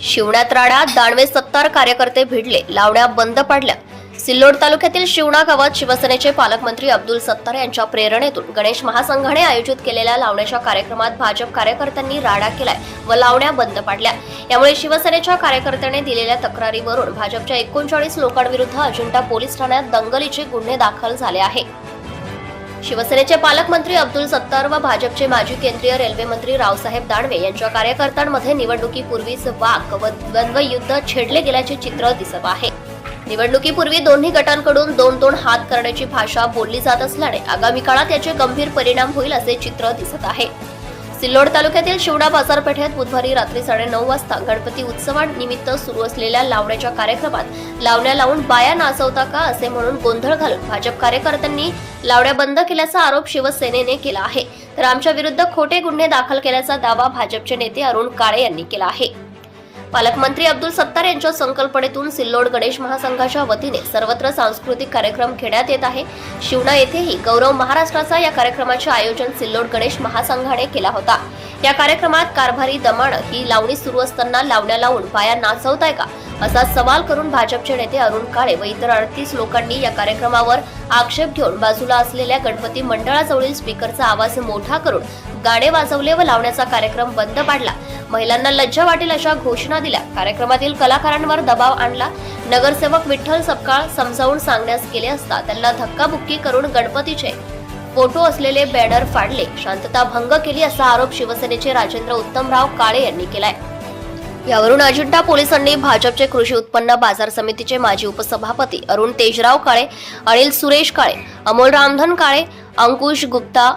शिवण्यात राडा दानवे सत्तार कार्यकर्ते भिडले लावण्या बंद पाडल्या. सिल्लोड तालुक्यातील शिवणा गावात शिवसेनेचे पालकमंत्री अब्दुल सत्तार यांच्या प्रेरणेतून गणेश महासंघाने आयोजित केलेल्या लावण्याच्या कार्यक्रमात भाजप कार्यकर्त्यांनी राडा केलाय व लावण्या बंद पाडल्या. यामुळे शिवसेनेच्या कार्यकर्त्याने दिलेल्या तक्रारीवरून भाजपच्या एकोणचाळीस लोकांविरुद्ध अजिंठा पोलीस ठाण्यात दंगलीचे गुन्हे दाखल झाले आहे. शिवसेनेचे पालकमंत्री अब्दुल सत्तार व भाजपचे माजी केंद्रीय रेल्वे मंत्री रावसाहेब दानवे यांच्या कार्यकर्त्यांमध्ये निवडणुकीपूर्वीच वाक व द्वंद्व युद्ध छेडले गेल्याचे चित्र दिसत आहे. निवडणुकीपूर्वी दोन्ही गटांकडून दोन दोन हात करण्याची भाषा बोलली जात असल्याने आगामी काळात याचे गंभीर परिणाम होईल असे चित्र दिसत आहे. सिल्लोड तालुक्यातील शिवडा बाजारपेठेत बुधवारी रात्री साडेनऊ वाजता गणपती उत्सवानिमित्त सुरू असलेल्या लावण्याच्या कार्यक्रमात लावण्या लावून बाया नाचवता का असे म्हणून गोंधळ घालून भाजप कार्यकर्त्यांनी लावण्या बंद केल्याचा आरोप शिवसेनेने केला आहे. तर आमच्या विरुद्ध खोटे गुन्हे दाखल केल्याचा दावा भाजपचे नेते अरुण काळे यांनी केला आहे. पालकमंत्री अब्दुल सत्तार यांच्या संकल्पनेतून सिल्लोड गणेश महासंघाच्या वतीने सर्वत्र सांस्कृतिक कार्यक्रम घेण्यात येत आहे. शिवणा येथेही गौरव महाराष्ट्राचा या कार्यक्रमाचे आयोजन सिल्लोड गणेश महासंघाने केला होता. या कार्यक्रमात कारभारी दमाण ही लावणी सुरू असताना लावण्या लावून पाया नाचवताय का? असा सवाल करून भाजपचे नेते अरुण काळे व इतर अडतीस लोकांनी या कार्यक्रमावर आक्षेप घेऊन बाजूला असलेल्या गणपती मंडळाजवळील स्पीकरचा आवाज मोठा करून गाणे वाजवले व लावण्याचा कार्यक्रम बंद पाडला. महिलांना लज्जा वाटेल अशा घोषणा दिल्या कार्यक्रमातील कलाकारांवर दबाव आणला. नगरसेवक विठ्ठल सपकाळ समजावून सांगण्यास गेले असता त्यांना धक्काबुक्की करून गणपतीचे फोटो असलेले बॅनर फाडले. शांतता भंग केली असा आरोप शिवसेनेचे राजेंद्र उत्तमराव काळे यांनी केलाय. यावरून अजिंठा पोलिसांनी भाजपचे कृषी उत्पन्न बाजार समितीचे माजी उपसभापती अरुण तेजराव काळे अनिल सुरेश काळे अमोल रामधन काळे अंकुश गुप्ता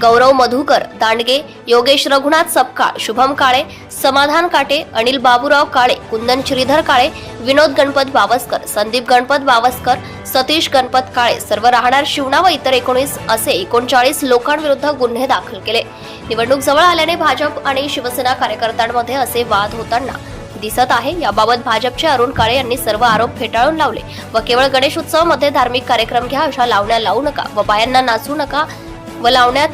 गौरव मधुकर दांडगे योगेश रघुनाथ सपकाळ शुभम काळे समाधान काटे अनिल बाबूराव काळे कुंदन श्रीधर काळे विनोद गणपत बावस्कर संदीप गणपत बावस्कर सतीश गणपत काळे सर्व राहणार शिवना व इतर एकोणीस असे एकोणचाळीस लोकांविरुद्ध गुन्हे दाखल केले. निवडणूक जवळ आल्याने भाजप आणि शिवसेना कार्यकर्त्यांमध्ये असे वाद होताना दिसत आहे. याबाबत भाजपचे अरुण काळे यांनी सर्व आरोप फेटाळून लावले व केवळ गणेश उत्सवामध्ये धार्मिक कार्यक्रम घ्या अशा लावण्या लावू नका व बायांना नाचू नका व लावण्यात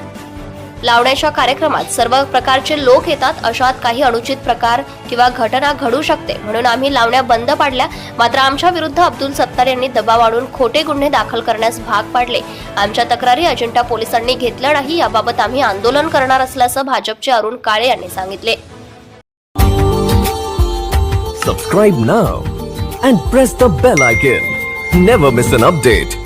लावण्याच्या कार्यक्रमात सर्व प्रकारचे लोक येतात. अशात काही अनुचित प्रकार किंवा घटना घडू शकते. म्हणून आम्ही लावण्या बंद पाडल्या. मात्र आमच्या विरुद्ध अब्दुल सत्तार यांनी दबाव आणून खोटे गुन्हे दाखल करण्यास भाग पाडले. आमच्या तक्रारी अजिंठा पोलिसांनी घेतल्या नाही. याबाबत आम्ही आंदोलन करणार असल्याचं भाजपचे अरुण काळे यांनी सांगितले. Subscribe now and press the bell icon never miss an update